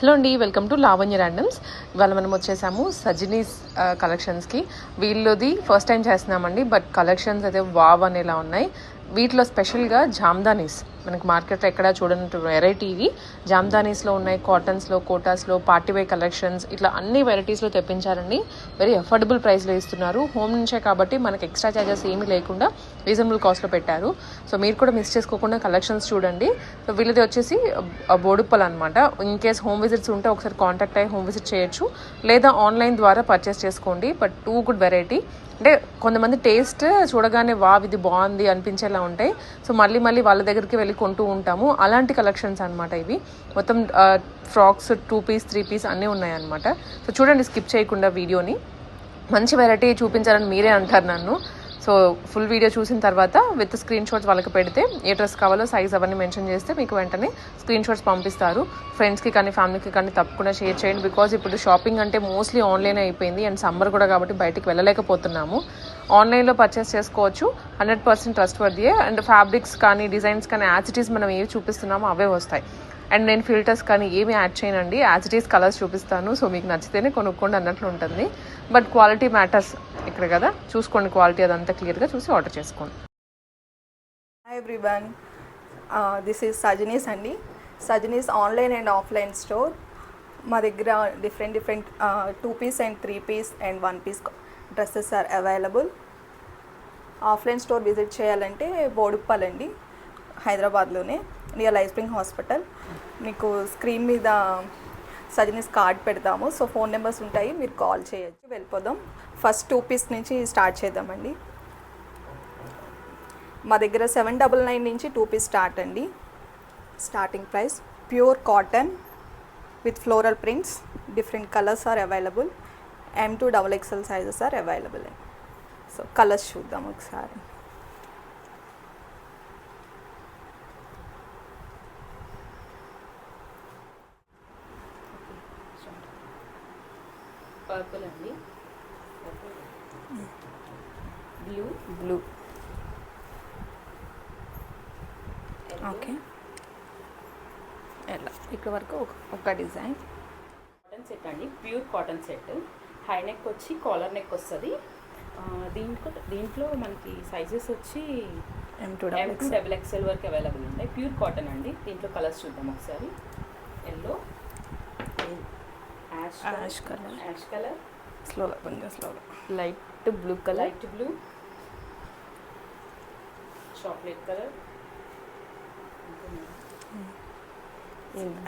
Hello అండి welcome to Lavanya randoms. ఇవాళ మనం వచ్చేసాము సజినీస్ కలెక్షన్స్కి వీళ్ళది ఫస్ట్ టైం చేస్తున్నామండి బట్ కలెక్షన్స్ అయితే వావ్ అనేలా ఉన్నాయి. వీటిలో స్పెషల్గా జామ్దానీస్. మనకి మార్కెట్లో ఎక్కడ చూడని వెరైటీ ఇవి. జామ్దానీస్లో ఉన్నాయి కాటన్స్లో కోటాస్లో పార్టీ వే కలెక్షన్స్ ఇట్లా అన్ని వెరైటీస్లో తెప్పించారండి. వెరీ అఫోర్డబుల్ ప్రైస్లో ఇస్తున్నారు. హోమ్ నుంచే కాబట్టి మనకి ఎక్స్ట్రా ఛార్జెస్ ఏమీ లేకుండా రీజనబుల్ కాస్ట్లో పెట్టారు. సో మీరు కూడా మిస్ చేసుకోకుండా కలెక్షన్స్ చూడండి. సో వీళ్ళది వచ్చేసి ఆ, బోడుప్పల్ అనమాట ఇన్ కేస్ హోమ్ విజిట్స్ ఉంటే ఒకసారి కాంటాక్ట్ అయ్యి హోమ్ విజిట్ చేయొచ్చు. లేదా ఆన్లైన్ ద్వారా పర్చేస్ చేసుకోండి. బట్ టూ గుడ్ వెరైటీ అంటే కొంతమంది టేస్ట్ చూడగానే వా ఇది బాగుంది అనిపించేలా ఉంటాయి సో మళ్ళీ మళ్ళీ వాళ్ళ దగ్గరికి వెళ్ళి కొంటూ ఉంటాము. అలాంటి కలెక్షన్స్ అనమాట ఇవి. మొత్తం frocks two piece three piece అన్నీ ఉన్నాయన్నమాట. సో చూడండి స్కిప్ చేయకుండా వీడియోని. మంచి వెరైటీ చూపించాలని మీరే అంటారు నన్ను. సో ఫుల్ వీడియో చూసిన తర్వాత విత్ స్క్రీన్ షాట్స్ వాళ్ళకి పెడితే ఏ డ్రెస్ కావాలో సైజ్ అవన్నీ మెన్షన్ చేస్తే మీకు వెంటనే స్క్రీన్ షాట్స్ పంపిస్తారు. ఫ్రెండ్స్కి కానీ ఫ్యామిలీకి కానీ తప్పకుండా షేర్ చేయండి. బికాజ్ ఇప్పుడు షాపింగ్ అంటే మోస్ట్లీ ఆన్లైన్ అయిపోయింది. అండ్ సమ్మర్ కూడా కాబట్టి బయటికి వెళ్ళలేకపోతున్నాము. ఆన్లైన్లో పర్చేస్ చేసుకోవచ్చు. హండ్రెడ్ పర్సెంట్ ట్రస్ట్ వర్దియే అండ్ ఫ్యాబ్రిక్స్ కానీ డిజైన్స్ కానీ యాజిటీస్ మనం ఏవి చూపిస్తున్నామో అవే వస్తాయి. అండ్ నేను ఫిల్టర్స్ కానీ ఏమి యాడ్ చేయనండి. యాజ్ ఇట్ ఈస్ కలర్స్ చూపిస్తాను. సో మీకు నచ్చితేనే కొనుక్కోండి అన్నట్లు ఉంటుంది. బట్ క్వాలిటీ మ్యాటర్స్ ఇక్కడ కదా. చూసుకోండి క్వాలిటీ అదంతా క్లియర్గా చూసి ఆర్డర్ చేసుకోండి. Hi everyone this is Sajanis అండి. Sajanis online and offline store మా దగ్గర different different two piece and three piece and one piece dresses are available offline store visit చేయాలంటే బోడుప్పల్ హైదరాబాద్లోనే నియర్ లైఫ్ స్ప్రింగ్ హాస్పిటల్. మీకు screen మీద సజనీస్ card పెడతాము. So phone numbers ఉంటాయి మీరు కాల్ చేయొచ్చు వెళ్ళిపోదాం. ఫస్ట్ టూ పీస్ నుంచి స్టార్ట్ చేద్దామండి. మా దగ్గర సెవెన్ డబల్ నైన్ నుంచి టూ పీస్ స్టార్ట్ అండి. Starting price pure cotton with floral prints. Different colours are available. M two double XL sizes are available so colours చూద్దాం ఒకసారి. పర్పుల్ అండి. Blue blue okay ఎలా ఇక్కడ వరకు ఒక ఒక డిజైన్. కాటన్ సెట్ అండి. Pure cotton set high neck వచ్చి కాలర్ నెక్ వస్తుంది. దీంట్లో దీంట్లో మనకి సైజెస్ వచ్చి M two M two double XL వరకు అవైలబుల్ ఉంటాయి. ప్యూర్ కాటన్ అండి. దీంట్లో కలర్స్ చూద్దాం ఒకసారి. Yellow ash colour. Ash colour స్లోగా కొంచెం స్లోగా light blue colour light blue chocolate colour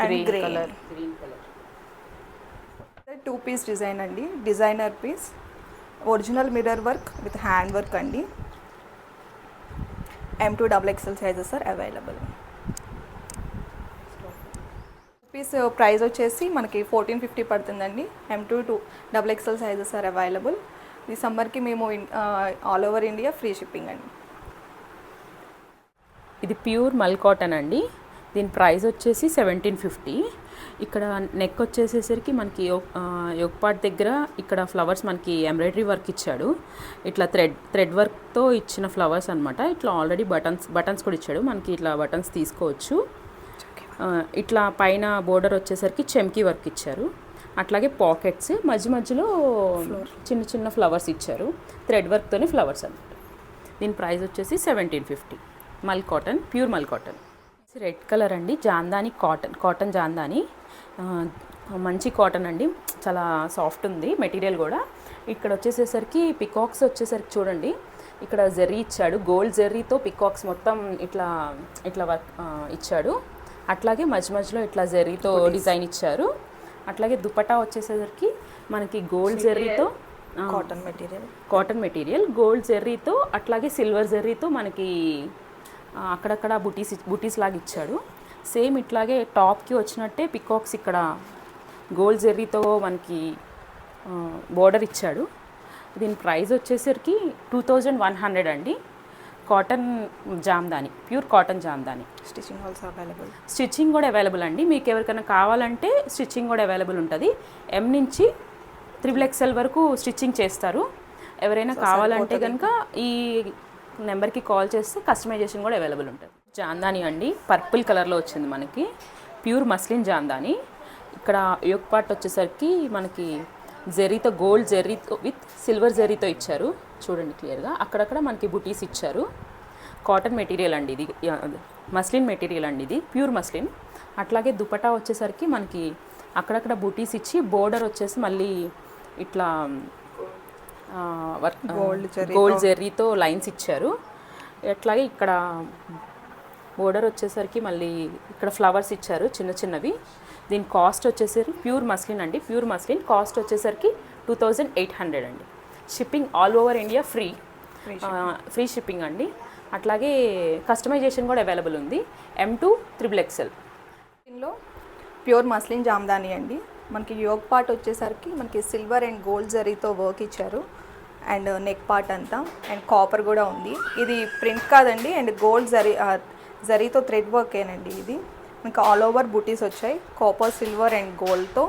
grey. Colour green colour two piece design అండి. Designer piece original mirror work with hand work అండి. M two double XL sizes are available piece price వచ్చేసి మనకి fourteen fifty పడుతుందండి. M two two double XL sizes are available ఈ సమ్మర్కి మేము all over India free shipping అండి. ఇది pure మల్ కాటన్ అండి. దీని ప్రైస్ వచ్చేసి సెవెంటీన్ ఫిఫ్టీ ఇక్కడ నెక్ వచ్చేసేసరికి మనకి యోగ్ పార్ట్ దగ్గర ఇక్కడ ఫ్లవర్స్ మనకి ఎంబ్రాయిడరీ వర్క్ ఇచ్చాడు. ఇట్లా థ్రెడ్ థ్రెడ్ వర్క్తో ఇచ్చిన ఫ్లవర్స్ అనమాట ఇట్లా ఆల్రెడీ బటన్స్ బటన్స్ కూడా ఇచ్చాడు. మనకి ఇట్లా బటన్స్ తీసుకోవచ్చు. ఇట్లా పైన బోర్డర్ వచ్చేసరికి చెమ్కీ వర్క్ ఇచ్చారు. అట్లాగే పాకెట్స్ మధ్య మధ్యలో చిన్న చిన్న ఫ్లవర్స్ ఇచ్చారు. థ్రెడ్ వర్క్తోనే ఫ్లవర్స్ అనమాట దీని ప్రైస్ వచ్చేసి seventeen fifty mul cotton pure mul cotton. Red colour అండి. Jamdani cotton cotton jamdani. మంచి కాటన్ అండి. చాలా సాఫ్ట్ ఉంది మెటీరియల్ కూడా. ఇక్కడ వచ్చేసేసరికి పికాక్స్ వచ్చేసరికి చూడండి. ఇక్కడ జెర్రీ ఇచ్చాడు. గోల్డ్ జెర్రీతో పికాక్స్ మొత్తం ఇట్లా ఇట్లా వర్క్ ఇచ్చాడు. అట్లాగే మధ్య మధ్యలో ఇట్లా జెర్రీతో డిజైన్ ఇచ్చారు. అట్లాగే దుపట్టా వచ్చేసేసరికి మనకి gold జెర్రీతో cotton material cotton material gold జెర్రీతో అట్లాగే సిల్వర్ జెర్రీతో మనకి అక్కడక్కడ బుటీస్ బుటీస్ లాగా ఇచ్చాడు. సేమ్ ఇట్లాగే టాప్కి వచ్చినట్టే పికాక్స్ ఇక్కడ గోల్డ్ జెర్రీతో మనకి బోర్డర్ ఇచ్చాడు. దీని ప్రైస్ వచ్చేసరికి టూ థౌజండ్ వన్ హండ్రెడ్ అండి. Cotton jamdani pure cotton jamdani. Stitching also available. Stitching కూడా అవైలబుల్ అండి. మీకు ఎవరికైనా కావాలంటే స్టిచ్చింగ్ కూడా అవైలబుల్ ఉంటుంది. ఎం నుంచి త్రిబుల్ ఎక్స్ఎల్ వరకు స్టిచ్చింగ్ చేస్తారు. ఎవరైనా కావాలంటే కనుక ఈ నెంబర్కి కాల్ చేస్తే కస్టమైజేషన్ కూడా అవైలబుల్ ఉంటుంది. జాందాని అండి పర్పుల్ కలర్లో వచ్చింది మనకి. Pure muslin jamdani. ఇక్కడ యోగ్ పార్ట్ వచ్చేసరికి మనకి జెర్రీతో గోల్డ్ జెర్రీతో విత్ సిల్వర్ జెర్రీతో ఇచ్చారు. చూడండి క్లియర్గా. అక్కడక్కడ మనకి బుటీస్ ఇచ్చారు. కాటన్ మెటీరియల్ అండి ఇది. మస్లిన్ మెటీరియల్ అండి ఇది. Pure muslin. అట్లాగే దుపటా వచ్చేసరికి మనకి అక్కడక్కడ బుటీస్ ఇచ్చి బోర్డర్ వచ్చేసి మళ్ళీ ఇట్లా గోల్డ్ గోల్డ్ జెర్రీతో లైన్స్ ఇచ్చారు. అట్లాగే ఇక్కడ బోర్డర్ వచ్చేసరికి మళ్ళీ ఇక్కడ ఫ్లవర్స్ ఇచ్చారు చిన్న చిన్నవి. దీని కాస్ట్ వచ్చేసరికి ప్యూర్ మస్లిన్ అండి. ప్యూర్ మస్లిన్ కాస్ట్ వచ్చేసరికి టూ థౌజండ్ ఎయిట్ హండ్రెడ్ అండి. Shipping all over India free. Free shipping. అండి. అట్లాగే కస్టమైజేషన్ కూడా అవైలబుల్ ఉంది. ఎం టూ త్రిబుల్ ఎక్సెల్ దీనిలో ప్యూర్ మస్లిన్ జామ్దాని అండి. మనకి యోగ్ పార్ట్ వచ్చేసరికి మనకి సిల్వర్ అండ్ గోల్డ్ జరీతో వర్క్ ఇచ్చారు. అండ్ నెక్ పార్ట్ అంతా. అండ్ కాపర్ కూడా ఉంది. ఇది ప్రింట్ కాదండి. అండ్ గోల్డ్ జరీ జరీతో థ్రెడ్ వర్కేనండి ఇది. మీకు ఆల్ ఓవర్ బూటీస్ వచ్చాయి. Copper silver and గోల్డ్తో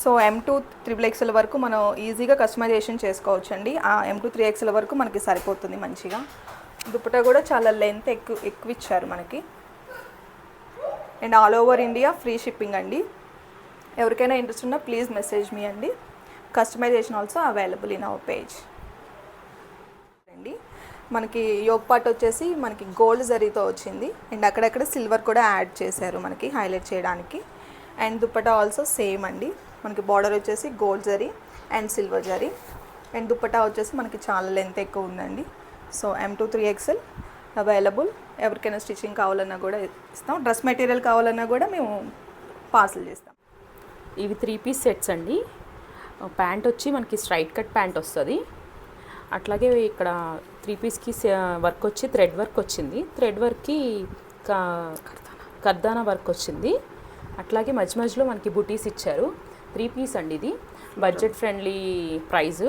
so M two triple XL వరకు మనం ఈజీగా కస్టమైజేషన్ చేసుకోవచ్చు అండి ఆ ఎం టూ త్రీ ఎక్స్ఎల్ వరకు మనకి సరిపోతుంది మంచిగా. దుప్పట కూడా చాలా లెంత్ ఎక్కువ ఎక్కువ ఇచ్చారు మనకి. And all over India free shipping అండి. ఎవరికైనా ఇంట్రెస్ట్ ఉన్నా ప్లీజ్ మెసేజ్ మీ అండి. Customisation also available in our page అండి మనకి యోగ్ పార్ట్ వచ్చేసి మనకి గోల్డ్ జరీతో వచ్చింది. అండ్ అక్కడక్కడ సిల్వర్ కూడా యాడ్ చేశారు మనకి హైలైట్ చేయడానికి. అండ్ దుప్పటా ఆల్సో సేమ్ అండి. మనకి బార్డర్ వచ్చేసి gold zari and silver zari. And dupatta వచ్చేసి మనకి చాలా లెంత్ ఎక్కువ ఉందండి. So M two three XL available ఎవరికైనా స్టిచ్చింగ్ కావాలన్నా కూడా ఇస్తాం. డ్రెస్ మెటీరియల్ కావాలన్నా కూడా మేము పార్సల్ చేస్తాం. ఇవి త్రీ పీస్ సెట్స్ అండి. ప్యాంట్ వచ్చి మనకి స్ట్రైట్ కట్ ప్యాంట్ వస్తుంది. అట్లాగే ఇక్కడ త్రీ పీస్కి వర్క్ వచ్చి థ్రెడ్ వర్క్ వచ్చింది. థ్రెడ్ వర్క్కి కర్దానా వర్క్ వచ్చింది. అట్లాగే మధ్య మధ్యలో మనకి బుటీస్ ఇచ్చారు. త్రీ పీస్ అండి ఇది. Budget friendly price.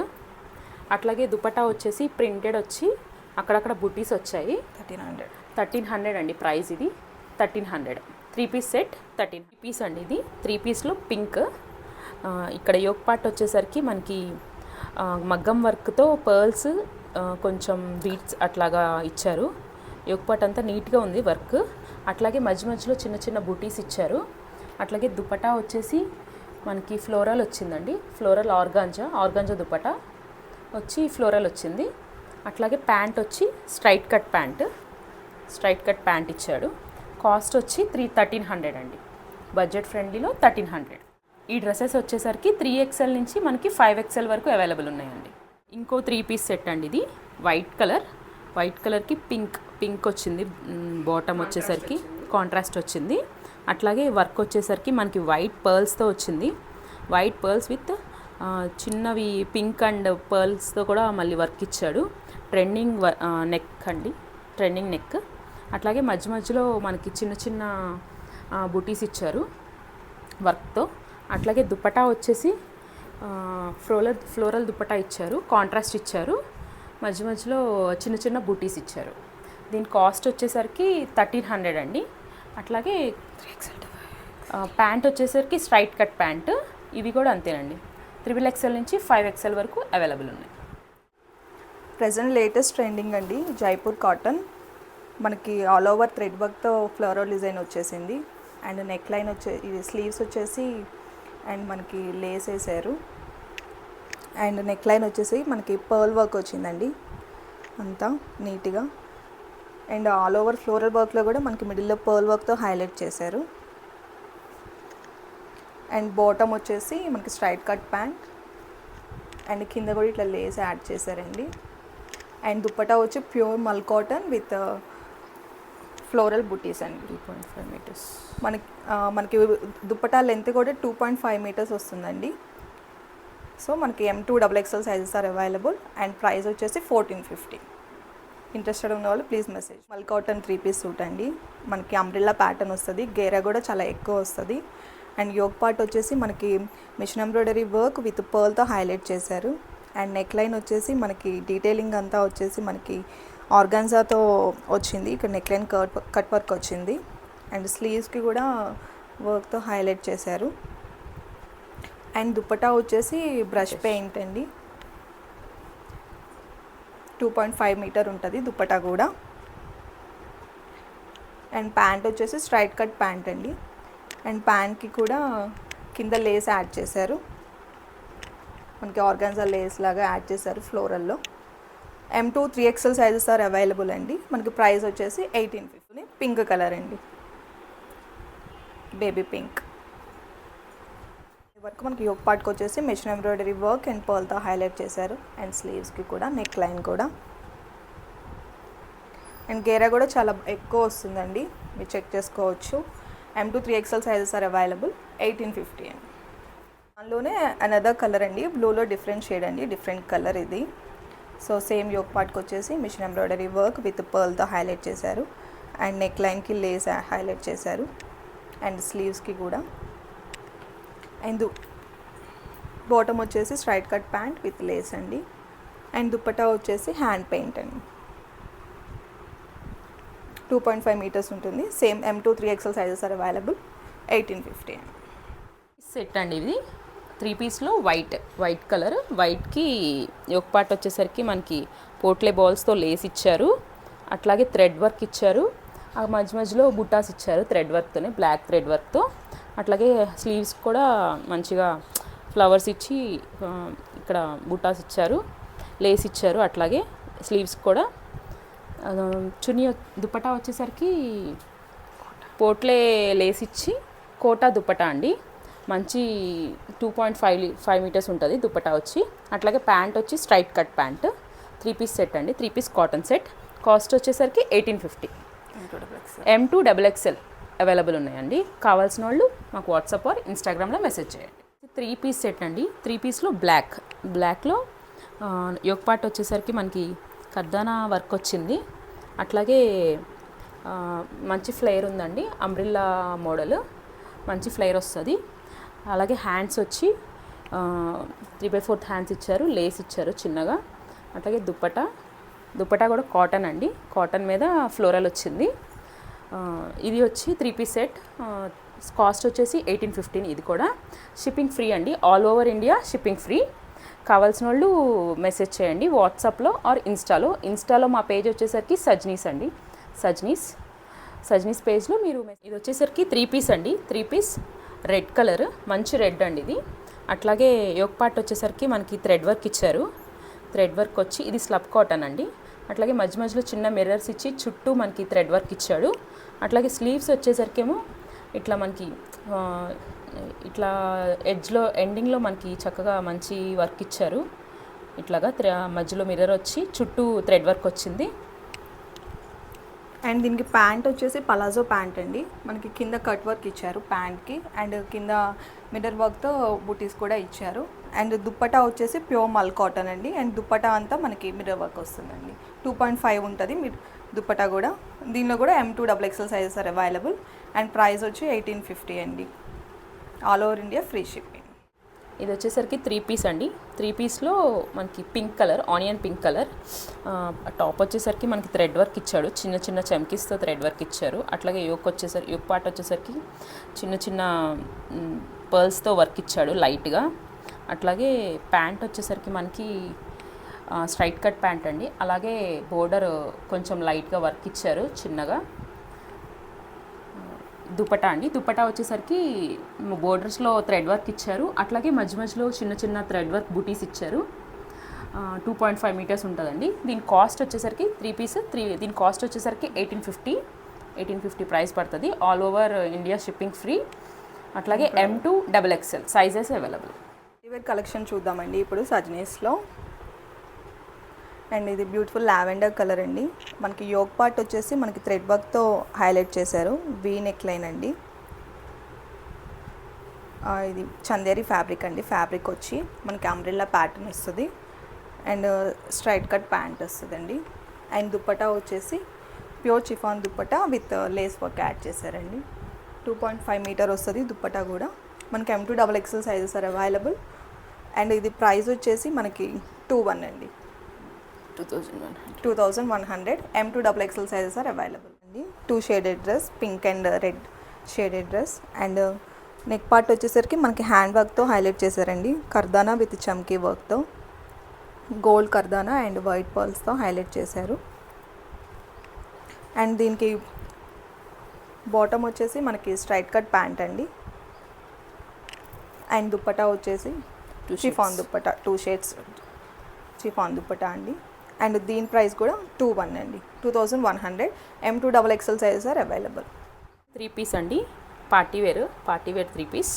అట్లాగే దుపట్టా వచ్చేసి ప్రింటెడ్ వచ్చి అక్కడక్కడ బుటీస్ వచ్చాయి. Thirteen hundred. థర్టీన్ హండ్రెడ్ అండి ప్రైస్ ఇది. Thirteen hundred. Three piece set thirteen piece అండి ఇది. త్రీ పీస్లో పింక్. ఇక్కడ యోగ పార్ట్ వచ్చేసరికి మనకి మగ్గం వర్క్తో పర్ల్స్ కొంచెం బీట్స్ అట్లాగా ఇచ్చారు. యోగ పార్ట్ అంతా నీట్గా ఉంది వర్క్. అట్లాగే మధ్య మధ్యలో చిన్న చిన్న బూటీస్ ఇచ్చారు. అట్లాగే దుపటా వచ్చేసి మనకి ఫ్లోరల్ వచ్చిందండి. ఫ్లోరల్ ఆర్గాంజా ఆర్గాంజా దుపటా వచ్చి ఫ్లోరల్ వచ్చింది. అట్లాగే ప్యాంట్ వచ్చి straight cut pant straight cut pant ఇచ్చాడు. కాస్ట్ వచ్చి త్రీ థర్టీన్ హండ్రెడ్ అండి. బడ్జెట్ ఫ్రెండ్లీలో థర్టీన్ హండ్రెడ్. ఈ డ్రెస్సెస్ వచ్చేసరికి త్రీ ఎక్స్ఎల్ నుంచి మనకి ఫైవ్ ఎక్స్ఎల్ వరకు అవైలబుల్ ఉన్నాయండి. ఇంకో త్రీ పీస్ సెట్ అండి ఇది. వైట్ కలర్ వైట్ కలర్కి పింక్ పింక్ వచ్చింది. బాటమ్ వచ్చేసరికి కాంట్రాస్ట్ వచ్చింది. అట్లాగే వర్క్ వచ్చేసరికి మనకి వైట్ పర్ల్స్తో వచ్చింది. వైట్ పర్ల్స్ విత్ చిన్నవి పింక్ అండ్ పర్ల్స్తో కూడా మళ్ళీ వర్క్ ఇచ్చాడు. ట్రెండింగ్ నెక్ అండి. ట్రెండింగ్ నెక్ అట్లాగే మధ్య మధ్యలో మనకి చిన్న చిన్న బుటీస్ ఇచ్చారు. వర్క్తో అట్లాగే దుపటా వచ్చేసి ఫ్లోరల్ ఫ్లోరల్ దుపటా ఇచ్చారు. కాంట్రాస్ట్ ఇచ్చారు. మధ్య మధ్యలో చిన్న చిన్న బూటీస్ ఇచ్చారు. దీని కాస్ట్ వచ్చేసరికి థర్టీన్ హండ్రెడ్ అండి. అట్లాగే ప్యాంట్ వచ్చేసరికి స్ట్రైట్ కట్ ప్యాంట్. ఇవి కూడా అంతేనండి. త్రిబుల్ ఎక్స్ఎల్ నుంచి ఫైవ్ ఎక్స్ఎల్ వరకు అవైలబుల్ ఉన్నాయి. ప్రజెంట్ లేటెస్ట్ ట్రెండింగ్ అండి జైపూర్ కాటన్. మనకి ఆల్ ఓవర్ థ్రెడ్ వర్క్తో ఫ్లోరల్ డిజైన్ వచ్చేసింది. అండ్ నెక్ లైన్ వచ్చే ఇది స్లీవ్స్ వచ్చేసి అండ్ మనకి లేస్ వేసారు అండ్ నెక్ లైన్ వచ్చేసి మనకి పర్ల్ వర్క్ వచ్చిందండి. అంతా నీట్గా. అండ్ ఆల్ ఓవర్ ఫ్లోరల్ వర్క్లో కూడా మనకి మిడిల్లో పర్ల్ వర్క్తో హైలైట్ చేశారు. అండ్ బాటమ్ వచ్చేసి మనకి స్ట్రైట్ కట్ ప్యాంట్. అండ్ కింద కూడా ఇట్లా లేస్ యాడ్ చేశారండి. అండ్ దుప్పటా వచ్చి pure mul cotton with floral బుటీస్ అండి. Two point five metres. మనకి మనకి దుప్పటా లెంత్ కూడా టూ పాయింట్ ఫైవ్ మీటర్స్ వస్తుందండి. సో మనకి M two double XL sizes are available and price వచ్చేసి ఫోర్టీన్ ఫిఫ్టీ ఇంట్రెస్టెడ్ ఉన్న వాళ్ళు please message mul cotton three piece suit అండి. మనకి అంబ్రిల్లా ప్యాటర్న్ వస్తుంది. గేరా కూడా చాలా ఎక్కువ వస్తుంది. అండ్ యోగ్ పార్ట్ వచ్చేసి మనకి మిషన్ ఎంబ్రాయిడరీ వర్క్ విత్ పర్ల్తో హైలైట్ చేశారు. అండ్ నెక్ లైన్ వచ్చేసి మనకి డీటెయిలింగ్ అంతా వచ్చేసి మనకి ఆర్గాన్జాతో వచ్చింది. ఇక్కడ neckline cut cut work వచ్చింది. అండ్ స్లీవ్స్కి కూడా వర్క్తో హైలైట్ చేశారు. అండ్ దుప్పటా వచ్చేసి బ్రష్ పెయింట్ అండి. టూ పాయింట్ ఫైవ్ మీటర్ ఉంటుంది దుప్పటా కూడా. అండ్ ప్యాంట్ వచ్చేసి స్ట్రైట్ కట్ ప్యాంట్ అండి. అండ్ ప్యాంట్కి కూడా కింద లేస్ యాడ్ చేశారు. మనకి ఆర్గాన్జా లేస్ లాగా యాడ్ చేశారు ఫ్లోరల్లో. M two three XL sizes are available అండి. మనకి ప్రైస్ వచ్చేసి ఎయిటీన్ ఫిఫ్టీ పింక్ కలర్ అండి. బేబీ పింక్ వర్క్ మనకి యోగ్ పార్ట్కి వచ్చేసి మిషన్ ఎంబ్రాయిడరీ వర్క్ అండ్ పర్ల్తో హైలైట్ చేశారు. అండ్ స్లీవ్స్కి కూడా నెక్ లైన్ కూడా. అండ్ గేరా కూడా చాలా ఎక్కువ వస్తుందండి. మీరు చెక్ చేసుకోవచ్చు. M two three XL sizes are available eighteen fifty అండి. దానిలోనే అనదర్ కలర్ అండి. బ్లూలో డిఫరెంట్ షేడ్ అండి. డిఫరెంట్ కలర్ ఇది. సో సేమ్ యోక్ పార్ట్కి వచ్చేసి మిషన్ ఎంబ్రాయిడరీ వర్క్ విత్ పర్ల్తో హైలైట్ చేశారు. అండ్ నెక్ లైన్కి లేస్ హైలైట్ చేశారు. అండ్ స్లీవ్స్కి కూడా. అండ్ బాటమ్ వచ్చేసి straight cut pant with lace అండి. అండ్ దుప్పటా వచ్చేసి హ్యాండ్ పెయింట్ అండి. టూ పాయింట్ ఫైవ్ మీటర్స్ ఉంటుంది. Same M two three XL sizes are available eighteen fifty అండి. సెట్ అండి ఇది. త్రీ పీస్లో వైట్ వైట్ కలర్. వైట్కి ఒక పార్ట్ వచ్చేసరికి మనకి పోట్లే బాల్స్తో లేస్ ఇచ్చారు. అట్లాగే థ్రెడ్ వర్క్ ఇచ్చారు. ఆ మధ్య మధ్యలో బుటాస్ ఇచ్చారు థ్రెడ్ వర్క్తోనే బ్లాక్ థ్రెడ్ వర్క్తో. అట్లాగే స్లీవ్స్ కూడా మంచిగా ఫ్లవర్స్ ఇచ్చి ఇక్కడ బుట్టాస్ ఇచ్చారు లేస్ ఇచ్చారు. అట్లాగే స్లీవ్స్ కూడా. చున్నీ దుపటా వచ్చేసరికి పోట్లే లేస్ ఇచ్చి కోటా దుపటా అండి. మంచి two point five five metres ఉంటుంది దుప్పటా వచ్చి. అట్లాగే ప్యాంట్ వచ్చి straight cut pant. Three piece set అండి. Three piece cotton set cost వచ్చేసరికి eighteen fifty M two double XL available ఉన్నాయండి. కావాల్సిన వాళ్ళు మాకు వాట్సాప్ ఆర్ ఇన్స్టాగ్రామ్లో మెసేజ్ చేయండి. త్రీ పీస్ సెట్ అండి. త్రీ పీస్లో బ్లాక్ బ్లాక్లో యోగ పార్ట్ వచ్చేసరికి మనకి కర్దానా వర్క్ వచ్చింది. అట్లాగే మంచి ఫ్లేయర్ ఉందండి. అంబ్రిల్లా మోడల్ మంచి ఫ్లేయర్ వస్తుంది. అలాగే హ్యాండ్స్ వచ్చి త్రీ బై ఫోర్త్ హ్యాండ్స్ ఇచ్చారు లేస్ ఇచ్చారు చిన్నగా. అట్లాగే దుప్పట దుప్పటా కూడా కాటన్ అండి. కాటన్ మీద ఫ్లోరల్ వచ్చింది. ఇది వచ్చి త్రీ పీస్ సెట్ కాస్ట్ వచ్చేసి ఎయిటీన్ ఫిఫ్టీన్ ఇది కూడా. షిప్పింగ్ ఫ్రీ అండి. All over India shipping free కావాల్సిన వాళ్ళు మెసేజ్ చేయండి వాట్సాప్లో ఆర్ ఇన్స్టాలో ఇన్స్టాలో మా పేజ్ వచ్చేసరికి సజ్నీస్ అండి. సజ్నీస్ సజ్నీస్ పేజ్లో మీరు ఇది వచ్చేసరికి త్రీ పీస్ అండి. త్రీ పీస్ రెడ్ కలర్ మంచి రెడ్ అండి ఇది. అట్లాగే యోక్ పార్ట్ వచ్చేసరికి మనకి థ్రెడ్ వర్క్ ఇచ్చారు. థ్రెడ్ వర్క్ వచ్చి ఇది స్లబ్ కాటన్ అండి. అట్లాగే మధ్య మధ్యలో చిన్న మిర్రర్స్ ఇచ్చి చుట్టూ మనకి థ్రెడ్ వర్క్ ఇచ్చాడు. అట్లాగే స్లీవ్స్ వచ్చేసరికేమో ఇట్లా మనకి ఇట్లా ఎడ్జ్లో ఎండింగ్లో మనకి చక్కగా మంచి వర్క్ ఇచ్చారు. ఇట్లాగా త్ర- మధ్యలో మిర్రర్ వచ్చి చుట్టూ థ్రెడ్ వర్క్ వచ్చింది. అండ్ దీనికి ప్యాంట్ వచ్చేసి పలాజో ప్యాంట్ అండి. మనకి కింద కట్ వర్క్ ఇచ్చారు ప్యాంట్కి అండ్ కింద మిడర్ వర్క్తో బూటీస్ కూడా ఇచ్చారు. అండ్ దుప్పటా వచ్చేసి ప్యూర్ మల్ కాటన్ అండి. అండ్ దుప్పటా అంతా మనకి మిడర్ వర్క్ వస్తుందండి. టూ పాయింట్ ఫైవ్ ఉంటుంది మీ దుప్పటా కూడా. దీనిలో కూడా M two double XL sizes are available and price వచ్చి ఎయిటీన్ ఫిఫ్టీ అండి. All over India free ship. ఇది వచ్చేసరికి త్రీ పీస్ అండి. త్రీ పీస్లో మనకి pink colour onion pink colour top వచ్చేసరికి మనకి థ్రెడ్ వర్క్ ఇచ్చాడు. చిన్న చిన్న చమ్కీస్తో థ్రెడ్ వర్క్ ఇచ్చారు. అట్లాగే యోక్ వచ్చేసరికి యోక్ పార్ట్ వచ్చేసరికి చిన్న చిన్న పర్ల్స్తో వర్క్ ఇచ్చాడు లైట్గా అట్లాగే ప్యాంట్ వచ్చేసరికి మనకి స్ట్రైట్ కట్ ప్యాంట్ అండి. అలాగే బోర్డర్ కొంచెం లైట్గా వర్క్ ఇచ్చారు చిన్నగా. దుపటా అండి. దుపటా వచ్చేసరికి బోర్డర్స్లో థ్రెడ్ వర్క్ ఇచ్చారు. అట్లాగే మధ్య మధ్యలో చిన్న చిన్న థ్రెడ్ వర్క్ బూటీస్ ఇచ్చారు. టూ పాయింట్ ఫైవ్ మీటర్స్ ఉంటుందండి. దీని కాస్ట్ వచ్చేసరికి త్రీ పీస్ త్రీ దీని కాస్ట్ వచ్చేసరికి eighteen fifty eighteen fifty price పడుతుంది. All over India shipping free అట్లాగే M two double XL sizes available collection చూద్దామండి. ఇప్పుడు సజ్నీస్లో అండ్ ఇది బ్యూటిఫుల్ లావెండర్ కలర్ అండి. మనకి యోగ్ పార్ట్ వచ్చేసి మనకి థ్రెడ్ వర్క్తో హైలైట్ చేశారు. వీ నెక్ లైన్ అండి. ఇది చందేరి ఫ్యాబ్రిక్ అండి. ఫ్యాబ్రిక్ వచ్చి మనకి అంబ్రెల్లా ప్యాటర్న్ వస్తుంది. అండ్ స్ట్రైట్ కట్ ప్యాంట్ వస్తుందండి. అండ్ దుప్పటా వచ్చేసి pure chiffon dupatta with lace work add చేశారండి. టూ పాయింట్ ఫైవ్ మీటర్ వస్తుంది దుప్పటా కూడా. మనకి M two double XL sizes are available and ఇది ప్రైస్ వచ్చేసి మనకి టూ వన్ అండి. Two thousand one two thousand one hundred M two double XL sizes are available అండి two shaded dress pink and red shaded dress and neck part వచ్చేసరికి మనకి hand వర్క్తో highlight చేశారండి. కర్దానా with చమ్కీ వర్క్తో gold కర్దానా and white పర్ల్స్తో highlight చేశారు. And దీనికి బాటమ్ వచ్చేసి మనకి స్ట్రైట్ కట్ ప్యాంట్ అండి. అండ్ దుప్పటా వచ్చేసి shades. Dupatta two shades chiffon dupatta అండి. అండ్ దీని ప్రైస్ కూడా టూ వన్ అండి. Two thousand one hundred. M two double XL sizes are available three piece అండి. Party wear party wear three piece.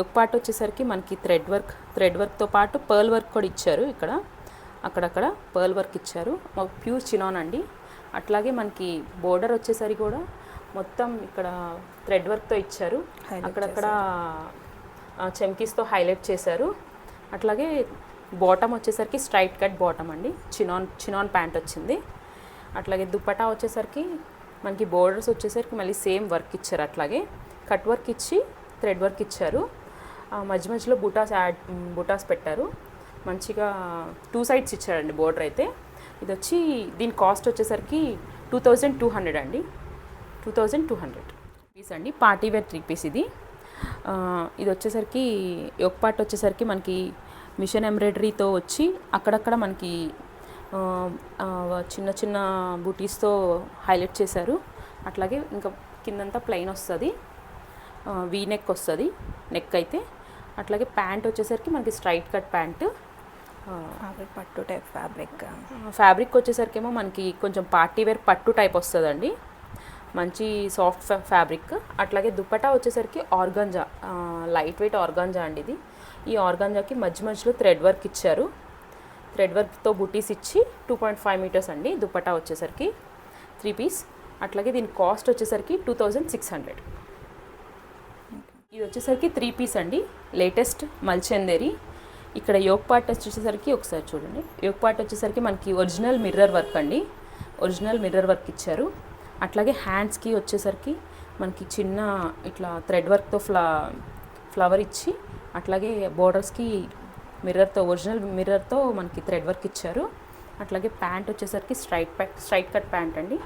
ఒక part వచ్చేసరికి మనకి thread work thread వర్క్తో పాటు పర్ల్ వర్క్ కూడా ఇచ్చారు ఇక్కడ. అక్కడక్కడ పర్ల్ వర్క్ ఇచ్చారు. ప్యూర్ చినాన్ అండి. అట్లాగే మనకి బోర్డర్ వచ్చేసరికి కూడా మొత్తం ఇక్కడ థ్రెడ్ వర్క్తో ఇచ్చారు. అక్కడక్కడ చెమ్కీస్తో హైలైట్ చేశారు. అట్లాగే బాటమ్ వచ్చేసరికి స్ట్రైట్ కట్ బాటమ్ అండి. చినాన్ చినాన్ ప్యాంట్ వచ్చింది. అట్లాగే దుప్పటా వచ్చేసరికి మనకి బోర్డర్స్ వచ్చేసరికి మళ్ళీ సేమ్ వర్క్ ఇచ్చారు అట్లాగే. కట్ వర్క్ ఇచ్చి థ్రెడ్ వర్క్ ఇచ్చారు. మధ్య మధ్యలో బుటాస్ యాడ్ బుటాస్ పెట్టారు. మంచిగా టూ సైడ్స్ ఇచ్చారండి బోర్డర్ అయితే. ఇది వచ్చి దీని కాస్ట్ వచ్చేసరికి టూ థౌజండ్ టూ హండ్రెడ్ అండి. Two thousand two hundred piece అండి. పార్టీ వేర్ త్రీ పీస్ ఇది. ఇది వచ్చేసరికి ఒక పార్ట్ వచ్చేసరికి మనకి మిషన్ ఎంబ్రాయిడరీతో వచ్చి అక్కడక్కడ మనకి చిన్న చిన్న బూటీస్తో హైలైట్ చేశారు. అట్లాగే ఇంకా కిందంతా ప్లెయిన్ వస్తుంది. వీ నెక్ వస్తుంది నెక్ అయితే. అట్లాగే ప్యాంట్ వచ్చేసరికి మనకి స్ట్రైట్ కట్ ప్యాంట్. ఫ్యాబ్రిక్ పట్టు టైప్ ఫ్యాబ్రిక్ ఫ్యాబ్రిక్ వచ్చేసరికి ఏమో మనకి కొంచెం పార్టీ వేర్ పట్టు టైప్ వస్తుందండి. మంచి సాఫ్ట్ ఫ్యా ఫ్యాబ్రిక్ అట్లాగే దుప్పటా వచ్చేసరికి ఆర్గాంజా లైట్ వెయిట్ ఆర్గాంజా అండి ఇది. ఈ ఆర్గాంజాకి మధ్య మధ్యలో థ్రెడ్ వర్క్ ఇచ్చారు. థ్రెడ్ వర్క్తో బుటీస్ ఇచ్చి టూ పాయింట్ ఫైవ్ మీటర్స్ అండి దుప్పటా వచ్చేసరికి త్రీ పీస్ అట్లాగే దీని కాస్ట్ వచ్చేసరికి టూ థౌజండ్ సిక్స్ హండ్రెడ్ ఇది వచ్చేసరికి త్రీ పీస్ అండి. లేటెస్ట్ మల్చందేరి. ఇక్కడ యోగ్ పార్ట్ వచ్చేసరికి ఒకసారి చూడండి. యోగ్ పార్ట్ వచ్చేసరికి మనకి ఒరిజినల్ మిర్రర్ వర్క్ అండి. ఒరిజినల్ మిర్రర్ వర్క్ ఇచ్చారు. అట్లాగే హ్యాండ్స్కి వచ్చేసరికి మనకి చిన్న ఇట్లా థ్రెడ్ వర్క్తో ఫ్లా ఫ్లవర్ ఇచ్చి అట్లాగే బోర్డర్స్కి మిర్రర్తో ఒరిజినల్ మిర్రర్తో మనకి థ్రెడ్ వర్క్ ఇచ్చారు. అట్లాగే ప్యాంట్ వచ్చేసరికి straight pack straight cut pant అండి.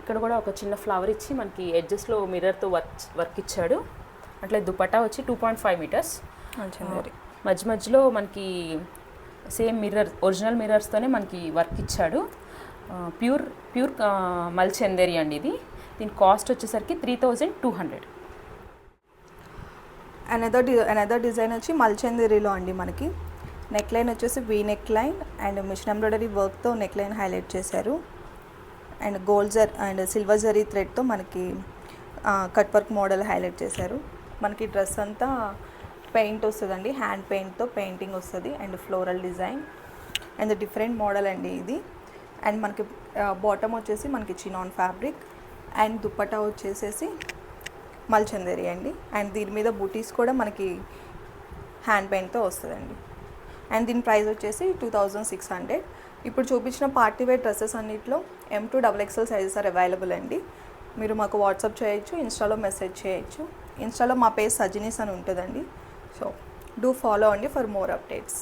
ఇక్కడ కూడా ఒక చిన్న ఫ్లవర్ ఇచ్చి మనకి ఎడ్జెస్లో మిర్రర్తో వర్క్ వర్క్ ఇచ్చాడు. అట్లా దుపట్టా వచ్చి టూ పాయింట్ ఫైవ్ మీటర్స్. మధ్య మధ్యలో మనకి సేమ్ మిర్రర్ ఒరిజినల్ మిర్రర్స్తోనే మనకి వర్క్ ఇచ్చాడు. ప్యూర్ ప్యూర్ మల్చందేరి అండి ఇది. దీని కాస్ట్ వచ్చేసరికి three thousand two hundred. Another D another design వచ్చి మల్చందిరిలో అండి మనకి. నెక్ లైన్ వచ్చేసి V neck line and machine embroidery వర్క్తో నెక్ లైన్ హైలైట్ చేశారు. అండ్ గోల్డ్ జర్ అండ్ సిల్వర్ జరీ థ్రెడ్తో మనకి కట్ వర్క్ మోడల్ హైలైట్ చేశారు. మనకి డ్రెస్ అంతా పెయింట్ వస్తుందండి. హ్యాండ్ పెయింట్తో పెయింటింగ్ వస్తుంది and floral design and different model అండి ఇది. అండ్ మనకి బాటమ్ వచ్చేసి మనకి చినాన్ ఫ్యాబ్రిక్ అండ్ దుప్పటా వచ్చేసేసి మల్చందేరి అండి. అండ్ దీని మీద బూటీస్ కూడా మనకి హ్యాండ్ పెయింట్తో వస్తుందండి. అండ్ దీని ప్రైస్ వచ్చేసి టూ థౌజండ్ సిక్స్ హండ్రెడ్. ఇప్పుడు చూపించిన పార్టీ వేర్ డ్రెస్సెస్ అన్నింటిలో M two double XL sizes are available అండి. మీరు మాకు వాట్సాప్ చేయొచ్చు ఇన్స్టాలో మెసేజ్ చేయొచ్చు. ఇన్స్టాలో మా పేజ్ సజినీస్ అని ఉంటుందండి. సో డూ ఫాలో అండి ఫర్ మోర్ అప్డేట్స్